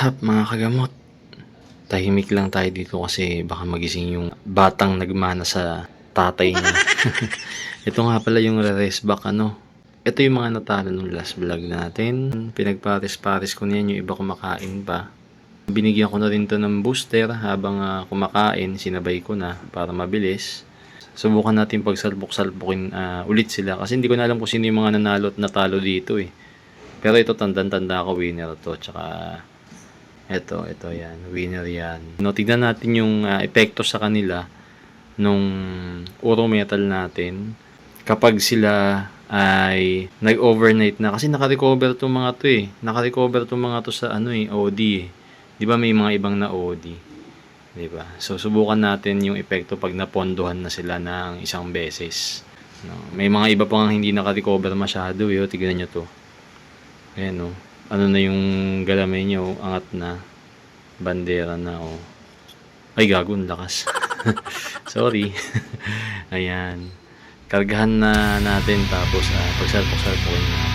up mga kagamot? Tahimik lang tayo dito kasi baka magising yung batang nagmana sa tatay niya. Ito nga pala yung rest back ano. Ito yung mga natalo nung last vlog natin. Pinagpares-pares ko niyan yung iba kumakain pa. Binigyan ko na rin to ng booster habang ah, kumakain. Sinabay ko na para mabilis. Subukan natin pagsalpok-salpokin ah, ulit sila kasi hindi ko na alam kung sino yung mga nanalo at natalo dito eh. Pero ito tandang-tanda ko winner to. Tsaka ito, ito yan. Winner yan. No, tignan natin yung ah, epekto sa kanila nung uro metal natin kapag sila ay nag-overnight na kasi naka-recover tong mga to eh. Naka-recover tong mga to sa ano eh, OD eh. 'Di ba may mga ibang na OD? 'Di ba? So subukan natin yung epekto pag napondohan na sila ng isang beses. No, may mga iba pang hindi naka-recover masyado eh. Oh, Tignan nyo to. Ayan oh. Ano na yung galamay niya oh. Angat na. Bandera na oh. Ay gago, ang lakas. Sorry. Ayan. Kargahan na natin tapos uh, pagsalpok-salpokin na.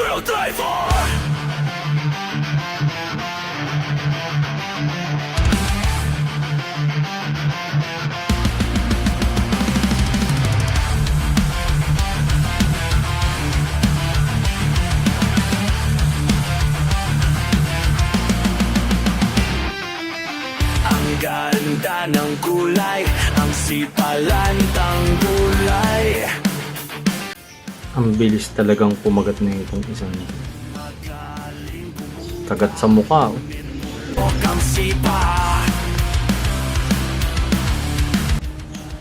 through Divor Ang ganda ng kulay Ang sipalan tanggulay Ang bilis talagang kumagat na itong isang kagat sa mukha. oh. Kang sipa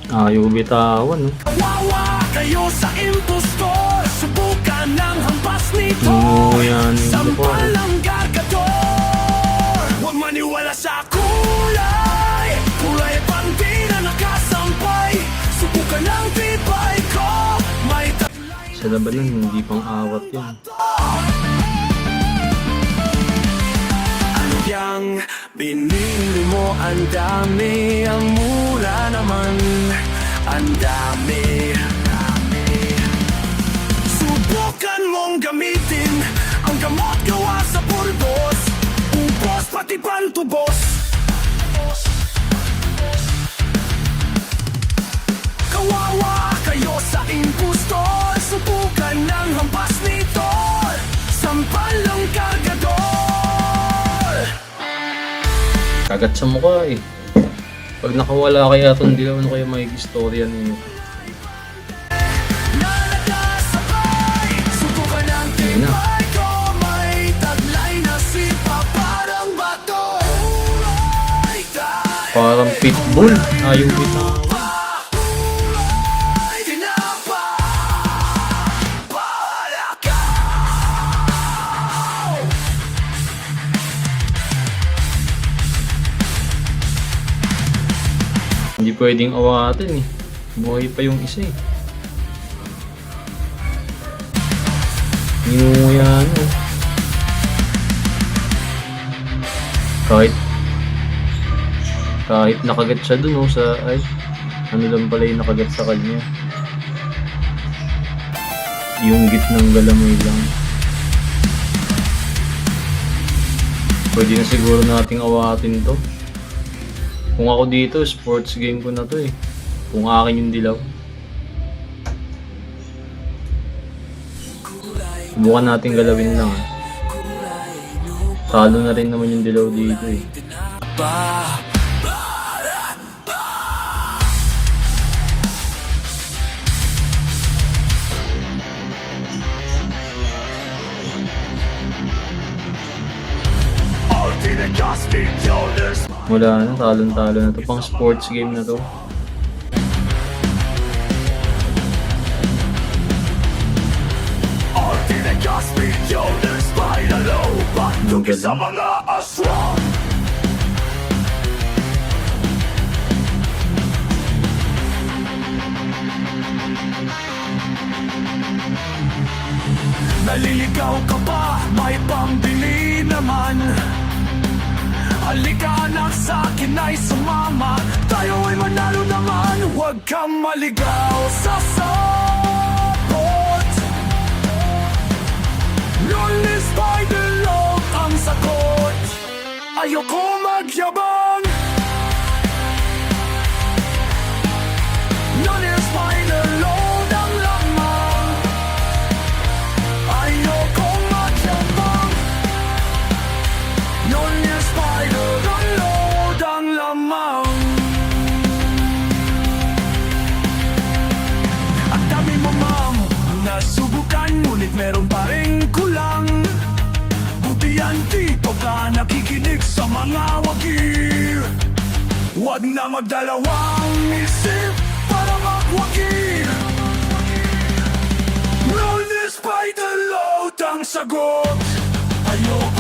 Ayaw bitawan. No? Kawawa kayo sa impostor Subukan ng hampas nito Oo, yan yung. Sampalang gargador Huwag maniwala sa kulay Kulay at pandi na nakasampay Subukan ng tibay Sa labanan, hindi pang awat yan. Yang binili mo ang dami Ang mura naman. Ang dami Subukan mong gamitin Ang gamot gawa sa pulbos. Upos pati pantubos. Kawawa kayo sa impostor Subukan ng hampas nito Sampal ng kargador Kagat sa mukha eh. Pag nakawala kaya itong dilaw, ano kaya may istorya ninyo? Ayun na. Parang pitbull. Ayaw bitawan. Pwedeng awatin eh. Buhay pa yung isa eh. Inunguyan oh. Kahit kahit nakagat siya dun oh sa ay ano lang pala yung nakagat sa kanya. Yung git ng galamay lang. Pwede na siguro nating awatin to. Kung ako dito, sports game ko na to eh. Kung akin yung dilaw. Subukan natin galawin lang ah. Talo na rin naman yung dilaw dito eh. Pa Ultimate Gospel Jonas Wala na, talon-talo na to. Pang sports game na to. Mga aswang Naliligaw ka ba? May pambili naman Halika anak sa akin ay sumama. Tayo ay manalo naman Huwag kang maligaw. Sa sapot Lonely spider log ang sagot. Ayoko magyabang ka nakikinig sa mga wagi Huwag na magdalawang isip para magwagi Lonely spider load ang sagot Ayoko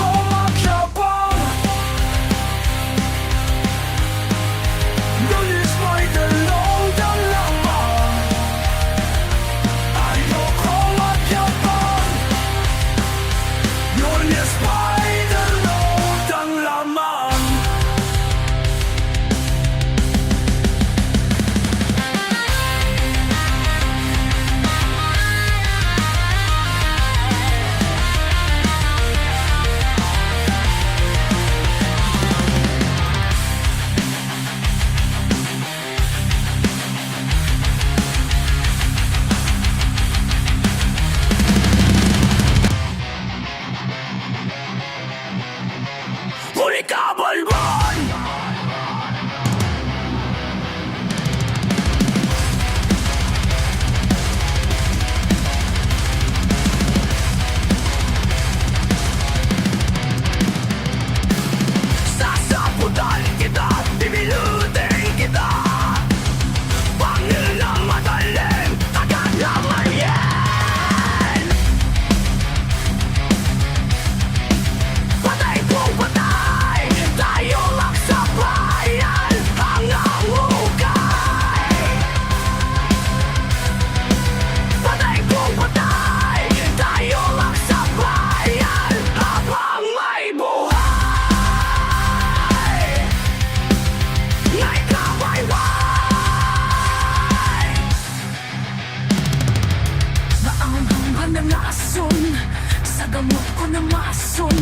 ko na mason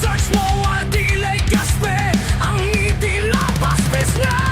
Search mo ang dilay kaspe Ang ngiti lapas pesnay